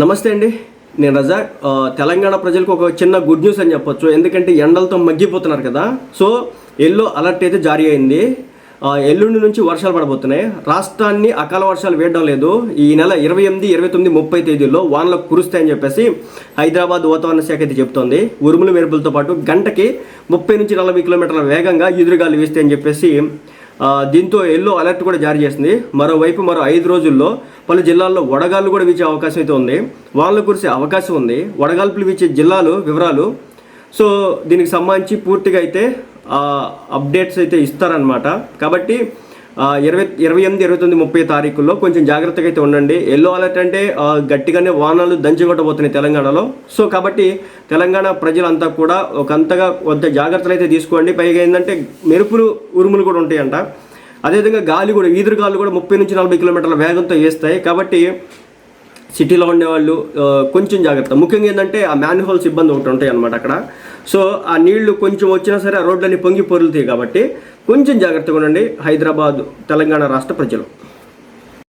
నమస్తే అండి. నేను రజా. తెలంగాణ ప్రజలకు ఒక చిన్న గుడ్ న్యూస్ అని చెప్పొచ్చు. ఎందుకంటే ఎండలతో మగ్గిపోతున్నారు కదా. సో ఎల్లో అలర్ట్ అయితే జారీ అయింది. ఎల్లుండి నుంచి వర్షాలు పడబోతున్నాయి. రాష్ట్రాన్ని అకాల వర్షాలు వేయడం లేదు. ఈ నెల ఇరవై ఎనిమిది ఇరవై తొమ్మిది ముప్పై తేదీల్లో వానలు కురుస్తాయని చెప్పేసి హైదరాబాద్ వాతావరణ శాఖ అయితే చెప్తోంది. ఉరుములు మెరుపులతో పాటు గంటకి ముప్పై నుంచి నలభై కిలోమీటర్ల వేగంగా ఎదురుగాలు వీస్తాయని చెప్పేసి దీంతో ఎల్లో అలర్ట్ కూడా జారీ చేసింది. మరోవైపు మరో ఐదు రోజుల్లో పలు జిల్లాల్లో వడగాళ్ళు కూడా వీచే అవకాశం అయితే ఉంది. వానలు కురిసే అవకాశం ఉంది. వడగాల్పులు వీచే జిల్లాలు వివరాలు. సో దీనికి సంబంధించి పూర్తిగా అయితే అప్డేట్స్ అయితే ఇస్తారనమాట కాబట్టి ఇరవై ఇరవై ఎనిమిది ఇరవై తొమ్మిది ముప్పై తారీఖుల్లో కొంచెం జాగ్రత్తగా అయితే ఉండండి. ఎల్లో అలర్ట్ అంటే గట్టిగానే వాహనాలు దంచగొట్టబోతున్నాయి తెలంగాణలో. సో కాబట్టి తెలంగాణ ప్రజలంతా కూడా ఒక అంతగా కొంత జాగ్రత్తలు అయితే తీసుకోండి. పైగా ఏంటంటే మెరుపులు ఉరుములు కూడా ఉంటాయంట. అదేవిధంగా గాలి కూడా ఈదురు గాలు కూడా ముప్పై నుంచి నలభై కిలోమీటర్ల వేగంతో వేస్తాయి. కాబట్టి సిటీలో ఉండేవాళ్ళు కొంచెం జాగ్రత్త. ముఖ్యంగా ఏంటంటే ఆ మ్యాన్ సిబ్బంది ఇబ్బంది ఒకటి ఉంటాయి అనమాట అక్కడ. సో ఆ నీళ్ళు కొంచెం వచ్చినా సరే ఆ రోడ్లన్నీ పొంగి పొరులుతాయి కాబట్టి కొంచెం జాగ్రత్తగా ఉండండి. హైదరాబాద్ తెలంగాణ రాష్ట్ర ప్రజలు.